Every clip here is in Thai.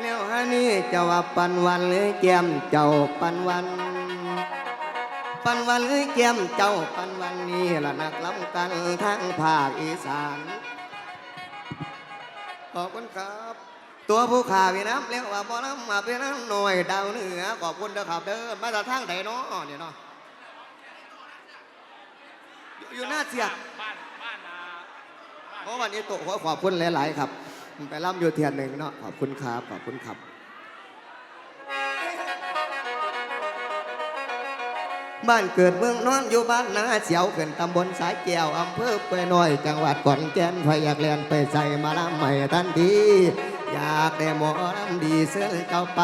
แล้วฮะนี่เจ้าว่าปันวันหรือแก้มเจ้าปันวัน ปันวันหรือแก้มเจ้าปันวันนี่ละนักล้ำกันทั้งภาคอีสานขอบคุณครับ ตัวผู้ขาพี่น้ำเรียกว่าบ่อน้ำมาพี่น้ำหน่วยดาวเหนือขอบคุณเด้อครับเด้อมาจากทางไหนเนาะเนี่ยเนาะอยู่อยู่หน้าเสียกบ้านบ้านนาเพราะวันนี้โตขอขอบคุณหลาย ๆ ครับ ไปร่ำอยู่เทียนหนึ่งเนาะขอบคุณครับขอบคุณครับบ้านเกิดเมืองนอนอยู่บ้านนาเสียวขึ้นตำบลสายแก้วอำเภอเปยน้อย จังหวัดขอนแก่นพอยากเรียนไปใส่มาลำใหม่ทันที อยากได้หมอลำดีเสื้อเจ้าไป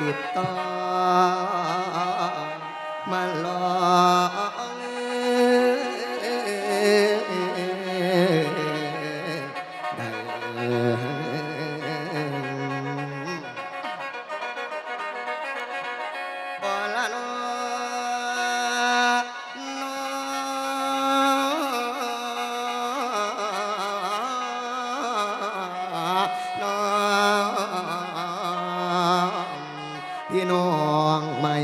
ติดต่อมาลอ พี่น้องใหม่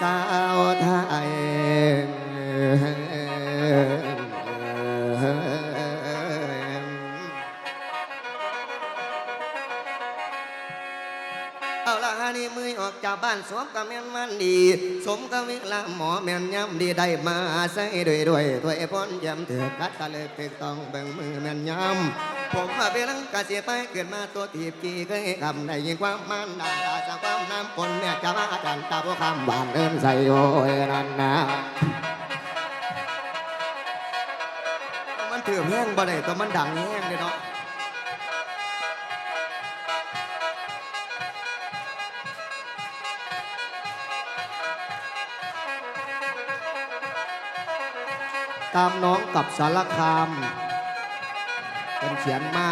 สาวไทยเอาละฮะนี่มือออกจากบ้านสวมกับแม่นมันดี สมกับเวลาหมอแม่นย้ำดีได้มาใส่ด้วยด้วยตัวไอ้พ้นย้ำเถือกัดตะเลยเป็นต้องเบ่งมือแม่นย้ำ ผมว่าเป็นลังกาเสียไปเกิดมาตัวทีบจีเคยคำได้ยินความมันดาดาจากความน้ำปนแม่จะมาจันตาพวกคำบานเอินใส่โอ้ยนั่นนะมันถือแห้งบ่ได้ตัวมันดังแห้งเลยเนาะตามน้องกับสารคาม เป็นเขียนมา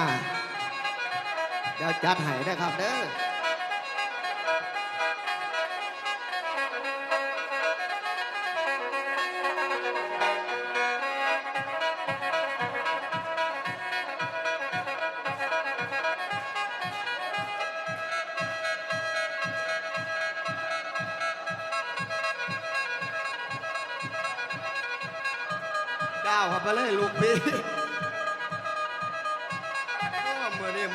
เดี๋ยวจัดให้นะครับเด้อก้าวเข้าไปเลยลูกพี่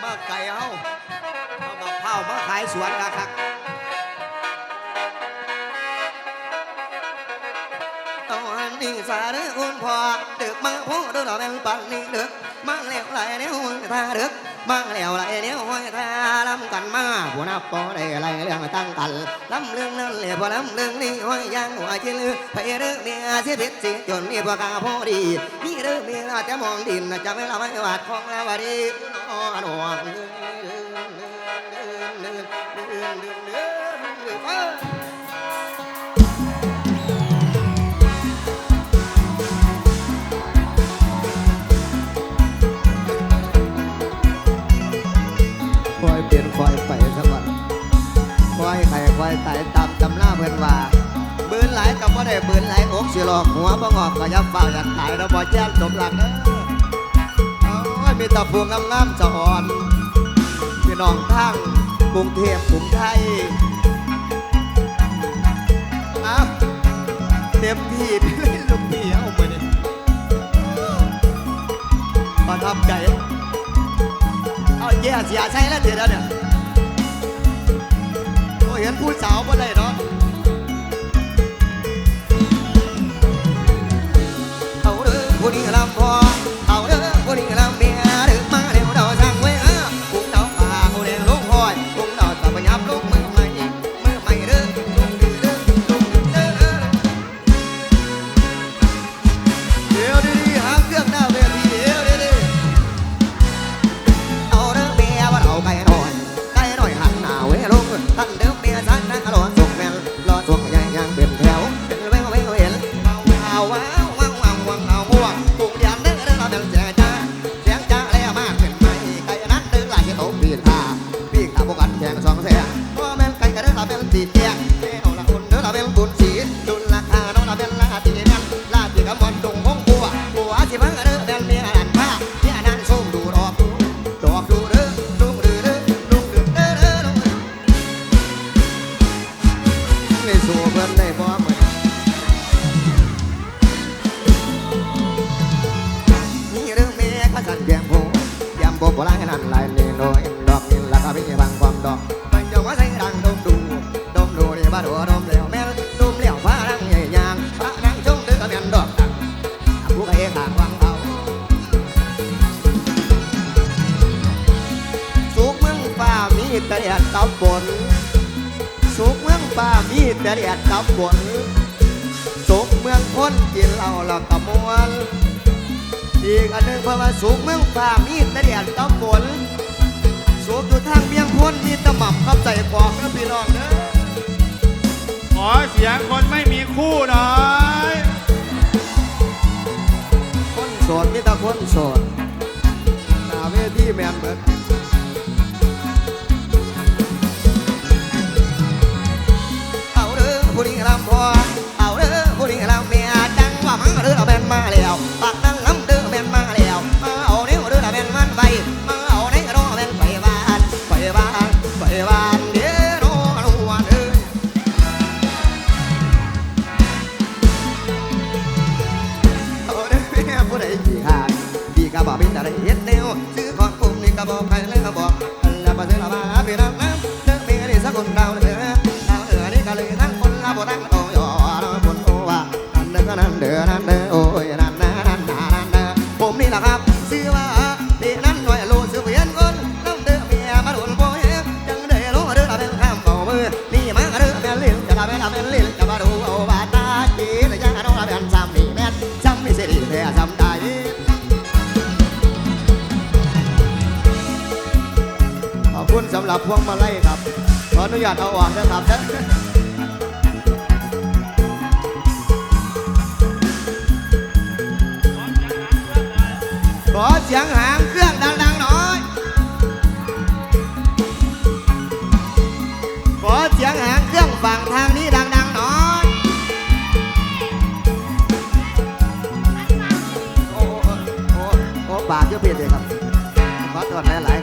อไก่เฮาเอาบักเผามาขายสวนละครับตอนนี้สาเด้อคุณพ่อเดือกมาพูดเดูเราเป็นปันนี่เดือกมาแล้วไหลแล้วห้อยทาเดือก มาแล้วไหลแล้วห้อยทาลำกันมาผู้นับปอได้ไรเรื่องตั้งกันลำเรื่องนั้นเลยพอลำเรื่องนี้ห้อยยางหัวชิลือไปเรื่องเมียเสียเพชรเสียจนมีพวกาพอดีนี่เรื่องเมียจะมองดินจะไม่ละไม่วาดของลาวดีนอนอง พื่นว่าบืนหลายกับว่าได้บืนหลายอกสิหลอกหัวบ่งอกก็ยับเฝ้าอยากตายแล้วบ่แจ้งสมหลักเด้อโอ้ยมีตะพูงงามๆสะอ่อนพี่น้องทั้งกรุงเทพกรุงไทยเอาเต็มที่ไปเลยลูกพี่เอาไปเนี่ยประทับใจเอาแย่เสียใช่แล้วเดี๋ยวเนี่ยโอ้เห็นผู้สาวบ่ได้เนาะ ผู้ ได้สู่เพิ่นได้บ่มื้อนี่เรื่องแม่เขาสั่นแก้มโหยามบ่บ่างนั่นหลายเลย มืองฟ้ามีแต่แดดกับฝนสุกเมืองพ้นกินเหล้าแล้วก็มวนอีกอันหนึ่งเพราะว่าสุกเมืองฟ้ามีแต่แดดกับฝนสุกอยู่ทางเมียงพ้นมีแตะหม่ำครับใจกอกนะพี่น้องเด้อขอเสียงคนไม่มีคู่หน่อยคนโสดมีแต่คนโสดหน้าเวทีแมนเบิด มาแล้วปากนั่งลำเด้อแม่นมาแล้วมาเอาเนี้ยเด้อแม่นมันไปมาเอาเนี้ยราแม่นไปบ้านไปบ้านไปบ้านเด้อโน่นวันเอ้ยเอาเด้อแม่ผู้ใดขี้ขาดพี่ก็บอกพี่จะได้เห็นแนวซื้อของผมนี่ก็บอกใคร คุณสำหรับพวงมาลัยครับ ขออนุญาตเอาออกนะครับเด้อขอเสียงหางเครื่องดังๆหน่อย ขอเสียงหางเครื่องฝั่งทางนี้ดังๆหน่อยโอ้โอ้โอ้โอ้ปากเยอะเพียดเลยครับ ขอตรวจหลาย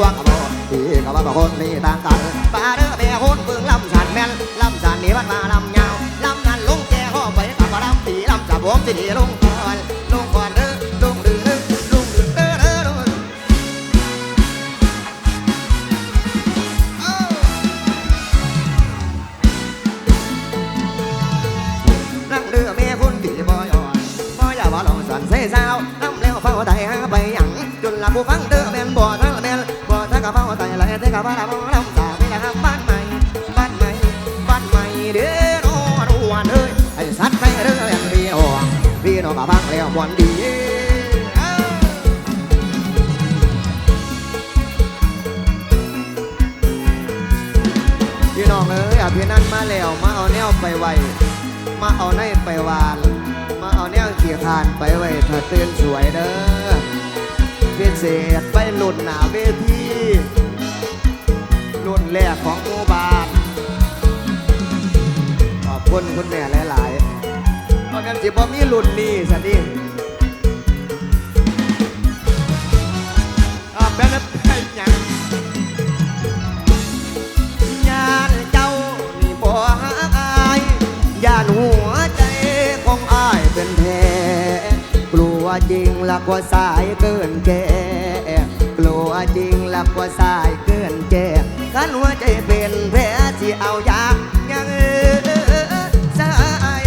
วกะบ่ดีกะว่าบ่คนนี่ต่างกันว่าเด้อแม่คนเบิ่งลำสันแม่นลำสันนี่มันมาลำยาวลำนั้นลงแก่ห้อไปกับว่าลำตีลำจับผมสิดีลงก่อนลงก่อนเด้อลงดื้อเด้อลงดื้อเด้อเด้อเด้อนั่งเรือแม่คนที่บ่ยอนบ่อย่าบ่ลองสันเสสาวน้ำแล้วเฝ้าไตหาไปหยังจนละผู้ฟังเด้อแม่นบ่ทั้งละแม่นบ่ ลแต่กะว่าละบ่ลำสาไม่ละบ้านใหม่บ้านใหม่บ้านใหม่เด้อนโนรวนเอ้ยไอ้สัตว์ไปเด้ออย่างพี่น้องพี่น้องกะฟังแล้วม่วนดีพี่น้องเอ้ยอภินันมาแล้วมาเอาแนวไปไวมาเอาในไปวาน มาเอาแนวเขียคานไปไว้ถ้าตื่นสวยเด้อพิเศษไปหลุดหนาเวที แรกของหมู่บ้านขอบคุณคุณแม่หลายๆเพราะงั้นสิบ่มีรุ่นนี้สันดิอ่าแบนไปหยังยานเจ้านี่บ่ฮักอายยานหัวใจของอายเป็นแผลกลัวจริงลักว่าสายเกินแก่กลัวจริงลักว่าสายเกินแก่ ขันหัวใจเป็นแผลสิเอายากยังเออสาย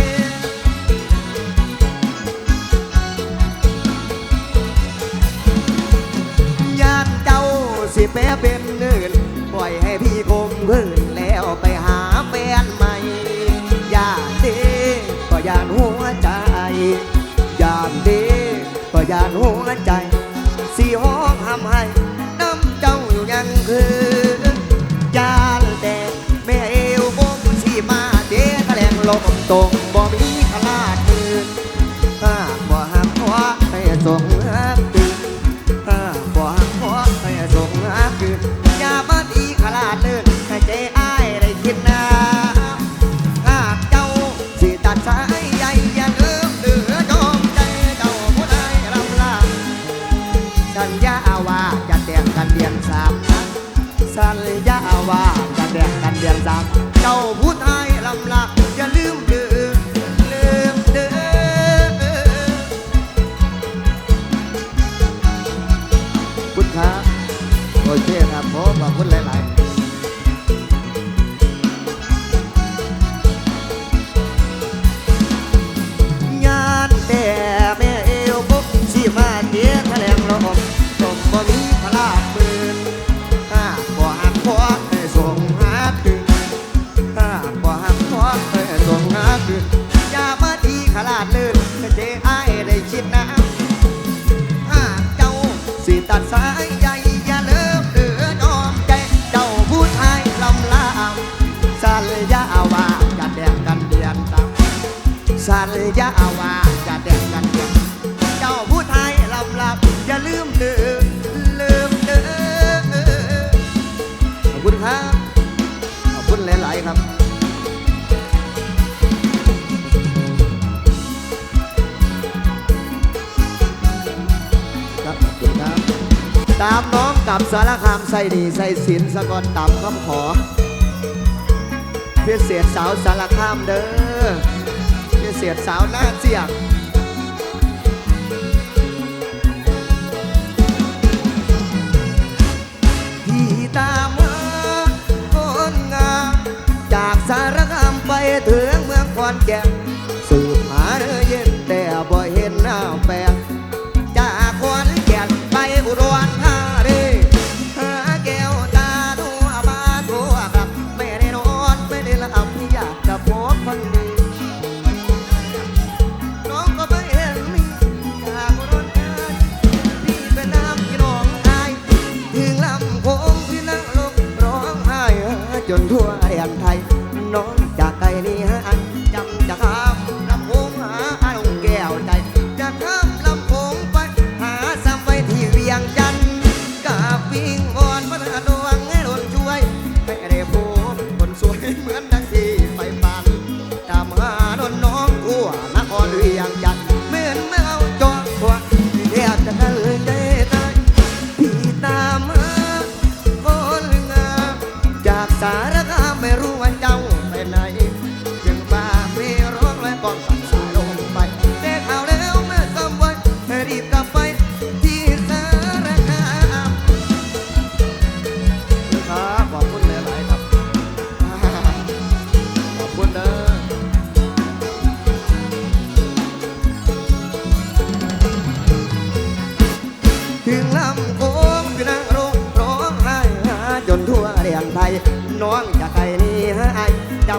ญาติเจ้าสิแปรเป็นเงินปล่อยให้พี่คมคืนแล้วไปหาแฟนใหม่ญาติก็ยานหัวใจญาติก็ยานหัวใจสีห้องทำให้น้ำเจ้าอยู่ยังคือ ลมตรบ่มีขลาดมืนถ้าบ่หักหัวให้สงหักตื่นถ้าบ่หักหัวให้สงหักตื่นยามาดีขลาดเลินให้ใจอ้ายได้คิดนะหากเจ้าสิตัดสายใหญ่อย่าเลิมเดือจมใจเจ้าผู้ใดรำลาสัญญาว่าจะแต่งกันเดียนสามสัญญาวาจะแต่งกันเดือนสามเจ้าผู้ใด ตามน้องกับสารคามใส่ดีใส่สินสะกอนตามคำขอ เพื่อเสียดสาวสารคามเด้อเพื่อเสียดสาวหน้าเจียกที่ตามมาคนงามจากสารคามไปถึงเมืองขอนแก่น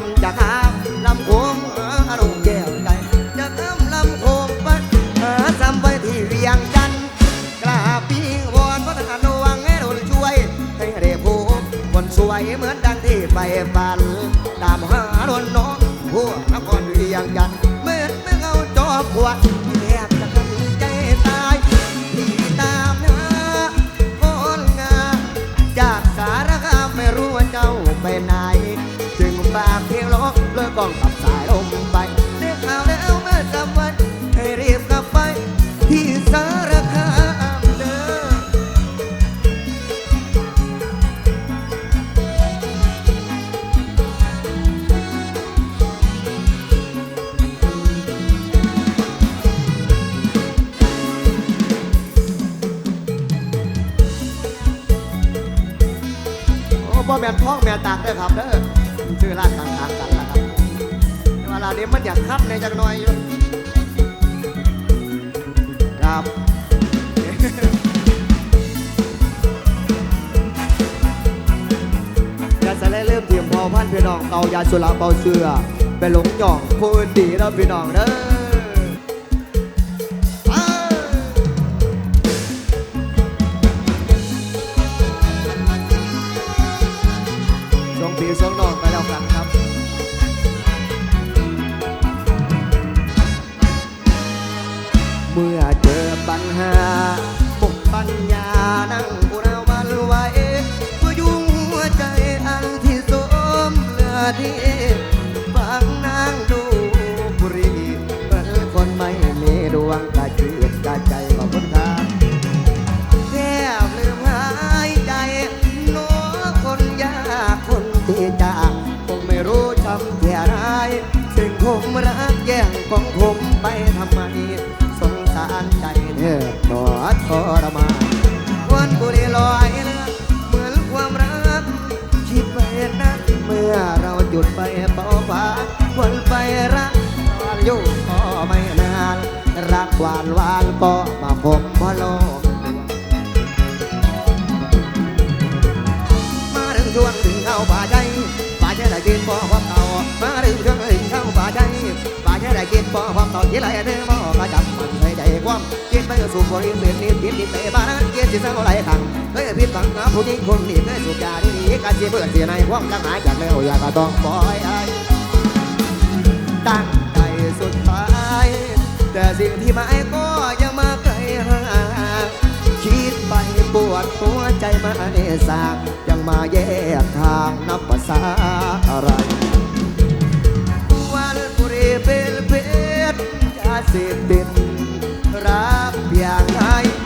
ำจะข้ามลำโค้งหาอารมณ์แก้วใจจะข้ามลำโค้งไปหาซ้ำไปที่เวียงจันทร์กราบปีงวอนพระธานดวงให้โดนช่วย ให้ได้พบคนสวยเหมือนดังที่ไปฝันตามหาโดนน้องหัวนครเวียงจันทร์เหมือนไม่เอาจอบขวดแทบจะกันใจตายที่ตามหาคนงาจากสารคามไม่รู้ว่าเจ้าไปไหน องกกองกับสายลมไปได้ข่าวแล้วเมื่อจำวันให้รีบกลับไป ที่สารคามเด้อโอ้บ่แม่นท้องแม่นตากเด้อครับเด้อ นี้มันอยากคัดในจักหน่อยอยู่ครับยาสะเริ่มเทียมพอพันพี่น้องเตายาสุราเบาเสือไปหลงย่องผู้อื่นดีแล้วพี่น้องเด้อ ของผมไปทำไม สงสารใจเธอหนอทรมานวันบุรีลอยเรือเหมือนความรัก คิดไปนะเมื่อเราหยุดไปเป่าฟ้าวันไปรักตอนอยู่ก็ไม่นาน รักหวานหวานก็มาผมพะโลมมาถึงชวงถึงเข้าป่าใจป่าใจได้กินบ่ควาเต่ามาถึงชวงถึงเข้าป่าใจ ป่าใจได้กินบ่ความต่าที่ไรเนื้อบ่กระจับมันใส่ใจความกินไปสูบบริเวณนี้กินดิเตะบ้านกินสิเศร้าไหลขังเคยผิดฝังกับผู้หญิงคนนี้เคยสูบยาดีๆการเสียเบื่อเสียในความรักหายจากแล้วอยากก็ต้องปล่อยไอ้ตั้งใจสุดท้ายแต่สิ่งที่มายก็ยังมาไกลห่างคิดไปปวดหัวใจมาเนสากยังมาแยกทางนับภาษาอะไร เสพติดรักอย่างใดอ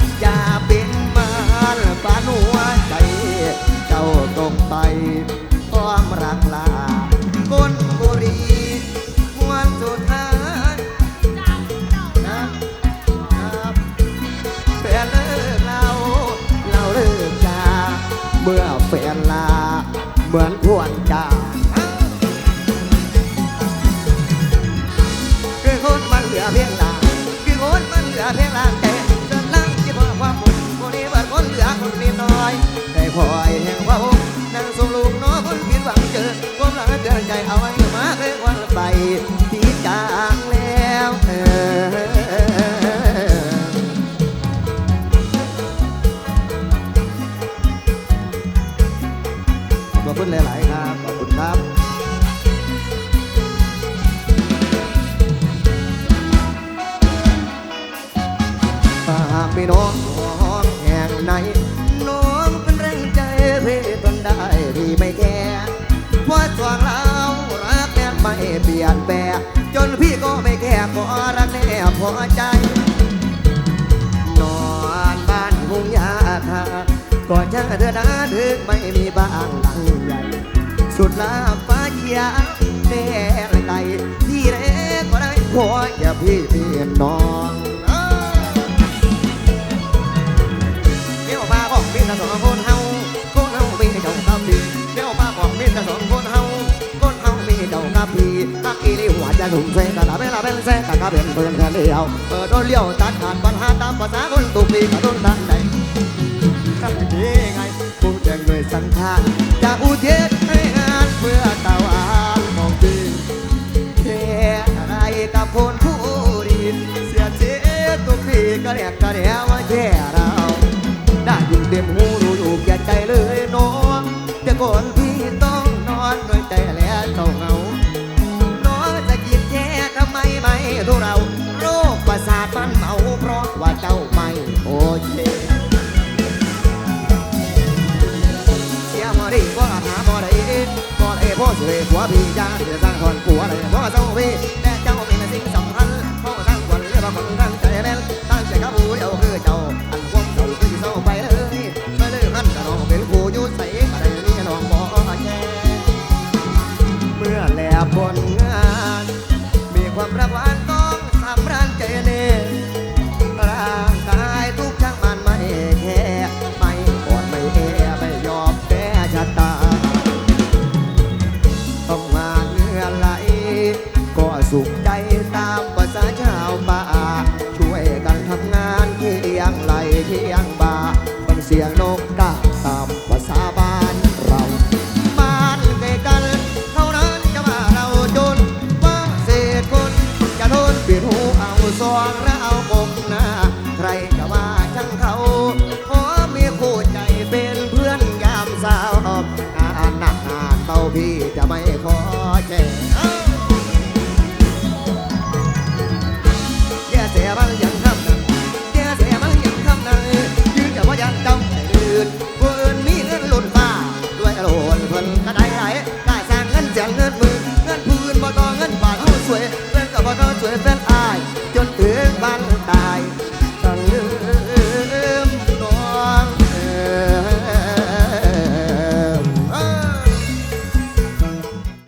หลังใหญ่สุดลาฟ้าเขียวแดงไก่ที่เล็กก็ได้พออย่าพี่พี่น้องเอ้ยเดี๋ยวมาบอกมีแต่สองคนเฮาคนเฮามีเจ้ากับพี่เดี๋ยวมาบอกมีแต่สองคนเฮาคนเฮามีเจ้ากับพี่ตักอีนี่หัวใจถุงเส้นกะลาเวลาเป็นแซ่กะกะเป็นเพื่อนกันเดียวเออโดนเลี้ยวตัดขาดปัญหาตามภาษาคนตุกปีกะโดนตันใดทำดี ไงผู้แจ้งด้วยสังขารจะอุเทศให้งานเพื่อตะวันมองดีแค่อะไรกับคนผู้ดีเสียเจตุกปีก็แหลกก็เรียกว่าแย่เราได้ยินเต็มหู เลยผัวพี่จ้าที่จะสร้างคนผัวได้พ่อเจ้าพี่แต่เจ้าเป็น